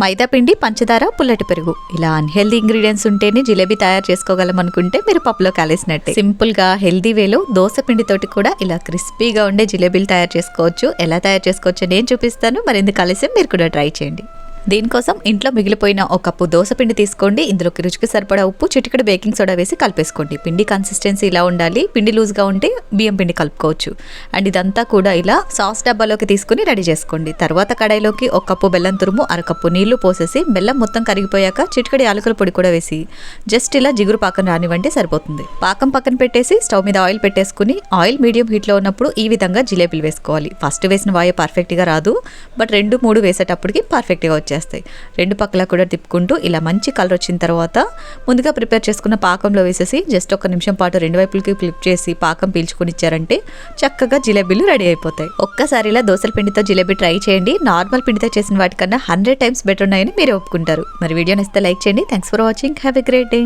మైదా పిండి పంచదార పుల్లటి పెరుగు. ఇలా అన్హెల్దీ ఇంగ్రీడియంట్స్ ఉంటేనే జిలేబీ తయారు చేసుకోగలం అనుకుంటే మీరు పప్పులో కాలేసినట్టే. సింపుల్గా హెల్దీ వేలో దోశ పిండితోటి కూడా ఇలా క్రిస్పీగా ఉండే జిలేబీలు తయారు చేసుకోవచ్చు. ఎలా తయారు చేసుకోవచ్చు నేను చూపిస్తాను. మరింత కలిసి మీరు కూడా ట్రై చేయండి. దీనికోసం ఇంట్లో మిగిలిపోయిన ఒక కప్పు దోశపిండి తీసుకోండి. ఇందులోకి రుచికి సరిపడా ఉప్పు చిటికెడు బేకింగ్ సోడా వేసి కలిపేసుకోండి. పిండి కన్సిస్టెన్సీ ఇలా ఉండాలి. పిండి లూజ్గా ఉంటే బియ్యం పిండి కలుపుకోవచ్చు. అండ్ ఇదంతా కూడా ఇలా సాస్ డబ్బాలోకి తీసుకుని రెడీ చేసుకోండి. తర్వాత కడాయిలోకి ఒక కప్పు బెల్లం తురుము అరకప్పు నీళ్ళు పోసేసి బెల్లం మొత్తం కరిగిపోయాక చిటికడి యాలకుల పొడి కూడా వేసి జస్ట్ ఇలా జిగురు పాకం రానివ్వండి సరిపోతుంది. పాకం పక్కన పెట్టేసి స్టవ్ మీద ఆయిల్ పెట్టేసుకుని ఆయిల్ మీడియం హీట్లో ఉన్నప్పుడు ఈ విధంగా జిలేబీలు వేసుకోవాలి. ఫస్ట్ వేసిన వాయు పర్ఫెక్ట్గా రాదు. బట్ రెండు మూడు వేసేటప్పటికి పర్ఫెక్ట్గా వచ్చేస్తాయి రెండు పక్కల కూడా తిప్పుకుంటూ ఇలా మంచి కలర్ వచ్చిన తర్వాత ముందుగా ప్రిపేర్ చేసుకున్న పాకంలో వేసేసి జస్ట్ ఒక నిమిషం పాటు రెండు వైపులకి ఫ్లిప్ చేసి పాకం పీల్చుకుని ఇచ్చారంటే చక్కగా జిలేబీలు రెడీ అయిపోతాయి. ఒక్కసారి ఇలా దోసల పిండితో జిలేబీ ట్రై చేయండి. నార్మల్ పిండితో చేసిన వాటికన్నా హండ్రెడ్ టైమ్స్ బెటర్ ఉన్నాయని మీరు ఒప్పుకుంటారు. మరి వీడియోని ఇస్తే లైక్ చేయండి. Thanks for watching have a great day